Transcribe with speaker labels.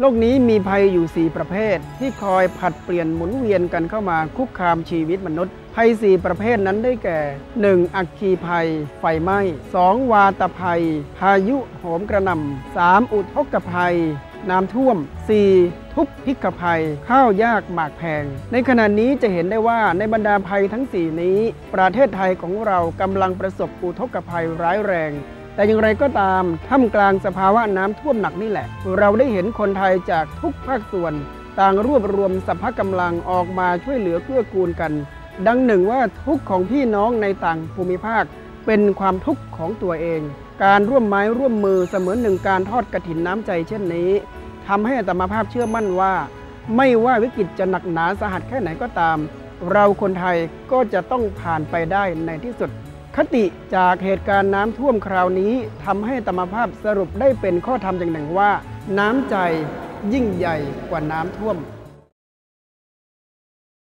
Speaker 1: โลกนี้มีภัยอยู่ 4 ประเภท ที่คอยผัดเปลี่ยนหมุนเวียนกันเข้ามาคุกคามชีวิตมนุษย์ ภัย 4 ประเภทนั้นได้แก่ 1. อัคคีภัย ไฟไหม้ 2. วาตภัย พายุโหมกระหน่ำ 3. อุทกภัย น้ำท่วม 4. ทุกพิกภัย ข้าวยากหมากแพง ในขณะนี้จะเห็นได้ว่าในบรรดาภัยทั้ง 4 นี้ ประเทศไทยของเรากำลังประสบอุทกภัยร้ายแรง แต่อย่างไรก็ตามท่ามกลางสภาวะน้ำท่วมหนักนี่แหละ เราได้เห็นคนไทยจากทุกภาคส่วน ต่างรวบรวมสรรพกำลังออกมาช่วยเหลือเพื่อกูลกัน ดังหนึ่งว่าทุกข์ของพี่น้องในต่างภูมิภาค เป็นความทุกข์ของตัวเอง การร่วมไม้ร่วมมือเสมือนหนึ่งการทอดกระถินน้ำใจเช่นนี้ทำให้อัตมาภาพเชื่อมั่นว่า ไม่ว่าวิกฤตจะหนักหนาสาหัสแค่ไหนก็ตาม เราคนไทยก็จะต้องผ่านไปได้ในที่สุด คติจากเหตุการณ์น้ำท่วมคราวนี้ทำให้ธรรมภาพสรุปได้เป็นข้อธรรมอย่างหนึ่งว่า น้ำใจยิ่งใหญ่กว่าน้ำท่วม